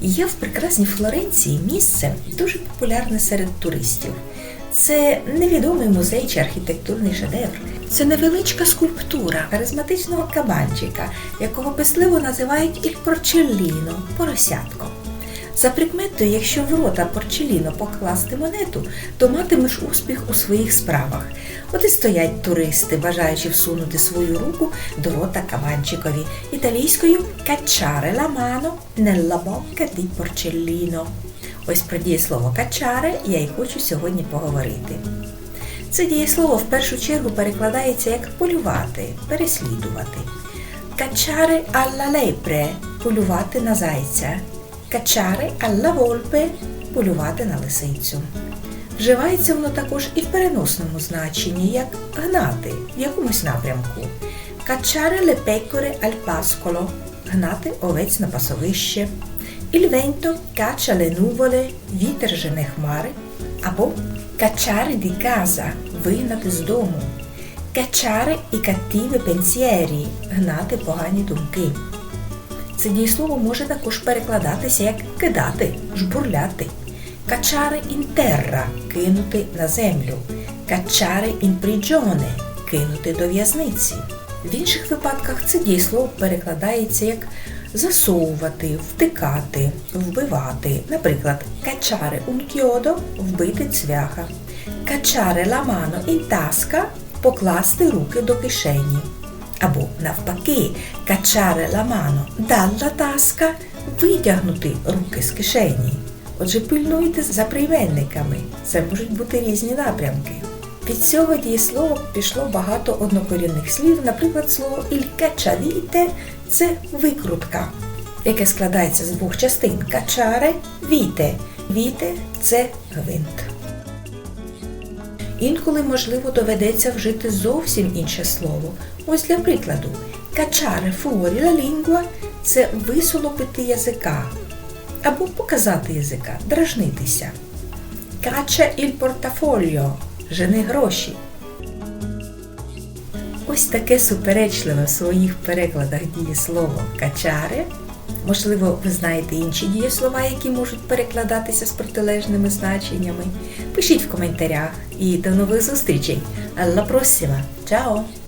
Є в прекрасній Флоренції місце дуже популярне серед туристів. Це невідомий музей чи архітектурний шедевр. Це невеличка скульптура харизматичного кабанчика, якого писливо називають Ільпорчелліно поросятко. За прикметою, якщо в рота Порчеліно покласти монету, то матимеш успіх у своїх справах. От і стоять туристи, бажаючи всунути свою руку до рота кабанчикові. Італійською качаре ла мано nella bocca di porcellino. Ось про дієслово качаре я і хочу сьогодні поговорити. Це дієслово в першу чергу перекладається як полювати, переслідувати. Качаре alla lepre – полювати на зайця. Качаре alla volpe – полювати на лисицю. Вживається воно також і в переносному значенні, як гнати в якомусь напрямку. Качаре le pecore al pascolo – гнати овець на пасовище. Il vento caccia le вітер жене хмари. Або cacciare di casa – вигнати з дому. Cacciare i cattivi pensieri – гнати погані думки. Це дієслово може також перекладатися як кидати, жбурляти. In terra – кинути на землю. In prigione – кинути до в'язниці. В інших випадках це дієслово перекладається як засовувати, втикати, вбивати. Наприклад, un chiodo – вбити цвяха. La mano in – покласти руки до кишені. Або навпаки, качаре la mano dalla tasca – витягнути руки з кишені. Отже, пильнуйте за прийменниками. Це можуть бути різні напрямки. Від цього дієслова пішло багато однокорінних слів, наприклад, слово «il cacciavite» – це викрутка, яке складається з двох частин качаре віте. Віте це гвинт. Інколи, можливо, доведеться вжити зовсім інше слово. Ось для прикладу, качаре fuori la lingua – це висолопити язика або показати язика, дражнитися. Кача il portafoglio – жени гроші. Ось таке суперечливе в своїх перекладах дієслово качаре. Можливо, ви знаєте інші дієслова, які можуть перекладатися з протилежними значеннями. Пишіть в коментарях і до нових зустрічей. Алла prossima! Ciao!